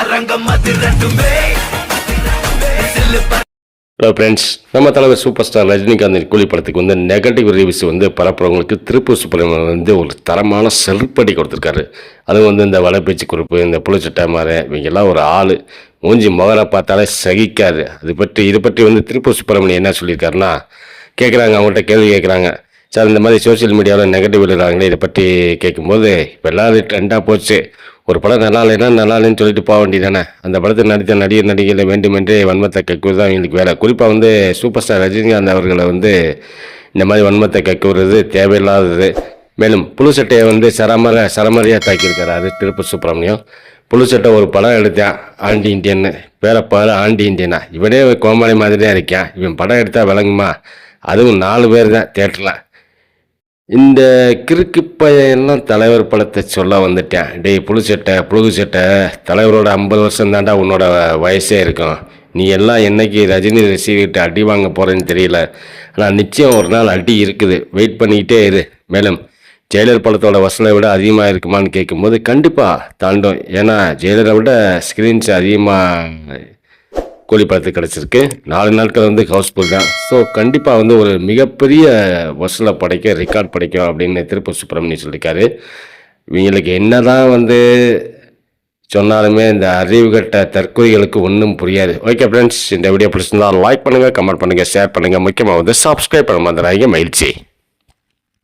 அரங்கம் அது ரெண்டுமே. ஹலோ ஃப்ரெண்ட்ஸ் நம்ம தலைவர் சூப்பர் ஸ்டார் ரஜினிகாந்த் கூலி படத்துக்கு வந்து நெகட்டிவ் ரிவ்யூஸ் வந்து பரப்புறவங்களுக்கு திருப்பூர் சுப்பிரமணியன் வந்து ஒரு தரமான செருப்படி கொடுத்துருக்காரு. அதுவும் வந்து இந்த வலைப்பேச்சு குறிப்பு இந்த புளிச்சட்டை மாற இவங்கெல்லாம் ஒரு ஆள். மூஞ்சி முகரை பார்த்தாலே சகிக்காது. அது பற்றி இதை பற்றி வந்து திருப்பூர் சுப்பிரமணியன் என்ன சொல்லியிருக்காருன்னா கேட்குறாங்க அவங்கள்ட்ட கேள்வி கேட்குறாங்க. சார் இந்த மாதிரி சோஷியல் மீடியாவில் நெகட்டிவ் எழுதுறாங்களே இதை பற்றி கேட்கும்போது இப்போ எல்லாரும் ட்ரெண்டாக போச்சு. ஒரு படம் நல்லா இல்லைன்னா நல்லா இல்லைன்னு சொல்லிட்டு போக வேண்டியதானே அந்த படத்தை நடித்த நடிகர் நடிகைகளை வேண்டுமென்றே வன்மத்தை கக்குவது தான் எங்களுக்கு வேலை குறிப்பாக வந்து சூப்பர் ஸ்டார் ரஜினிகாந்த் அவர்களை வந்து இந்த மாதிரி வன்மத்தை கக்குறது தேவையில்லாதது. மேலும் புழு சட்டையை வந்து சரமர சரமரியாக தாக்கியிருக்கிறாரு அது திருப்பூர் சுப்பிரமணியம். புழு சட்டை ஒரு படம் எடுத்தேன். ஆண்டி இந்தியன்னு பேரை பாரு ஆண்டி இண்டியனா இவனே கோமாளி மாதிரி தான் இருக்கான் இவன் படம் எடுத்தால் விளங்குமா? அதுவும் நாலு பேர் தான் தேட்டரில் இந்த கிறுக்கு பையன்லாம் தலைவர் படத்தை சொல்ல வந்துட்டேன். டேய் புழு சட்டை புழுகு சட்டை தலைவரோட ஐம்பது வருஷம் தாண்டா உன்னோட வயசே இருக்கும். நீ எல்லாம் என்னைக்கு ரஜினி ரசிகிட்ட அடி வாங்க போகிறேன்னு தெரியல. ஆனால் நிச்சயம் ஒரு நாள் அடி இருக்குது. வெயிட் பண்ணிக்கிட்டே இரு. மேலும் ஜெயலர் படத்தோட வசனை விட அதிகமாக இருக்குமான்னு கேட்கும்போது கண்டிப்பாக தாண்டும். ஏன்னா ஜெயலரை விட ஸ்க்ரீன்ஸ் அதிகமாக கூலி கிடச்சிருக்கு. நாலு நாட்கள் வந்து ஹவுஸ்ஃபுல் தான். ஸோ கண்டிப்பாக வந்து ஒரு மிகப்பெரிய வசூலை படைக்க ரெக்கார்ட் படைக்கும் அப்படின்னு திருப்பூர் சுப்பிரமணியம் சொல்லியிருக்காரு. இவங்களுக்கு என்னதான் வந்து சொன்னாலுமே இந்த அறிவுகட்ட தற்கொலைகளுக்கு ஒன்றும் புரியாது. ஓகே ஃப்ரெண்ட்ஸ் இந்த வீடியோ பிடிச்சிருந்தால் லைக் பண்ணுங்கள் கமெண்ட் பண்ணுங்கள் ஷேர் பண்ணுங்கள் முக்கியமாக வந்து சப்ஸ்கிரைப் பண்ண மாதிரி மகிழ்ச்சி.